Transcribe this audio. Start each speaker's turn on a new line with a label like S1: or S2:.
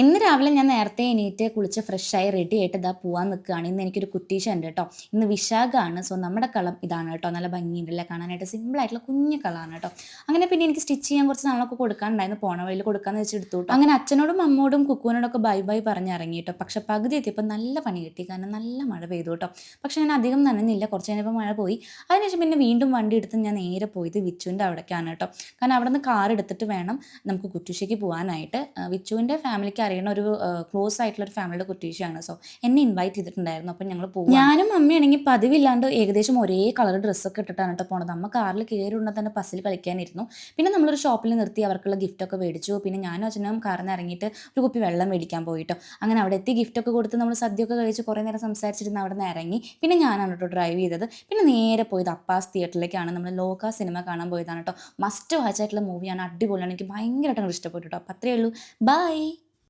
S1: ഇന്ന് രാവിലെ ഞാൻ നേരത്തെ എണീറ്റ് കുളിച്ച് ഫ്രഷായി റെഡി ആയിട്ട് ഇതാ പോവാൻ നിൽക്കുകയാണ് ഇന്ന് എനിക്കൊരു കുറ്റീശ ഉണ്ട് കേട്ടോ ഇന്ന് വിശാഖാണ്. സോ നമ്മുടെ കളം ഇതാണ് കേട്ടോ നല്ല ഭംഗിയുണ്ടല്ലേ? കാണാനായിട്ട് സിമ്പിൾ ആയിട്ടുള്ള കുഞ്ഞു കളാണ് കേട്ടോ അങ്ങനെ പിന്നെ എനിക്ക് സ്റ്റിച്ച് ചെയ്യാൻ കുറച്ച് നാളൊക്കെ കൊടുക്കാനുണ്ടായിരുന്നു. പോണ വഴിയിൽ കൊടുക്കാന്ന് വെച്ച് എടുത്തു കേട്ടോ അങ്ങനെ അച്ഛനോടും അമ്മോടും കുക്കുവിനോടൊക്കെ ബൈ ബൈ പറഞ്ഞ് ഇറങ്ങി കേട്ടോ പക്ഷെ പകുതി എത്തിയപ്പോൾ നല്ല പണി കിട്ടി. കാരണം നല്ല മഴ പെയ്തു കേട്ടോ പക്ഷെ ഞാൻ അധികം നനഞ്ഞില്ല. കുറച്ച് കഴിഞ്ഞപ്പോൾ മഴ പോയി. അതിനുശേഷം പിന്നെ വീണ്ടും വണ്ടി എടുത്ത് ഞാൻ നേരെ പോയത് വിച്ചുവിന്റെ അവിടേക്കാണ് കേട്ടോ കാരണം അവിടെ നിന്ന് കാർ എടുത്തിട്ട് വേണം നമുക്ക് കുറ്റുശയ്ക്ക് പോകാനായിട്ട് വിച്ചുവിന്റെ ഫാമിലിക്ക് അറിയുന്ന ഒരു ക്ലോസ് ആയിട്ടുള്ള ഒരു ഫാമിലിയുടെ കുട്ടീഷയാണ് സോ എന്നെ ഇൻവൈറ്റ് ചെയ്തിട്ടുണ്ടായിരുന്നു. അപ്പം ഞങ്ങൾ പോകും ഞാനും അമ്മയാണെങ്കിൽ പതിവില്ലാണ്ട് ഏകദേശം ഒരേ കളർ ഡ്രസ്സൊക്കെ ഇട്ടിട്ടാണ് കേട്ടോ പോണത്. അമ്മ കാറിൽ കയറി ഉണ്ടെങ്കിൽ തന്നെ പസിൽ കളിക്കാനിരുന്നു. പിന്നെ നമ്മളൊരു ഷോപ്പിൽ നിർത്തി അവർക്കുള്ള ഗിഫ്റ്റ് ഒക്കെ മേടിച്ചു. പിന്നെ ഞാനും അച്ഛനും കാറിൽ നിന്ന് ഇറങ്ങിയിട്ട് ഒരു കുപ്പി വെള്ളം മേടിക്കാൻ പോയിട്ടോ അങ്ങനെ അവിടെ എത്തി ഗിഫ്റ്റ് ഒക്കെ കൊടുത്ത് നമ്മൾ സദ്യയൊക്കെ കഴിച്ച് കുറേ നേരം സംസാരിച്ചിരുന്ന് അവിടെ നിന്ന് ഇറങ്ങി പിന്നെ ഞാനാണ് കേട്ടോ ഡ്രൈവ് ചെയ്തത്. പിന്നെ നേരെ പോയത് അപ്പാസ് തിയേറ്ററിലേക്കാണ് നമ്മൾ ലോക സിനിമ കാണാൻ പോയതാണ് കേട്ടോ മസ്റ്റ് വാച്ച് ആയിട്ടുള്ള മൂവിയാണ് അടിപൊളിയാണ്. എനിക്ക് ഭയങ്കരമായിട്ട് ഇഷ്ടപ്പെട്ടു കേട്ടോ അപ്പം അത്രയേ ഉള്ളൂ. ബൈ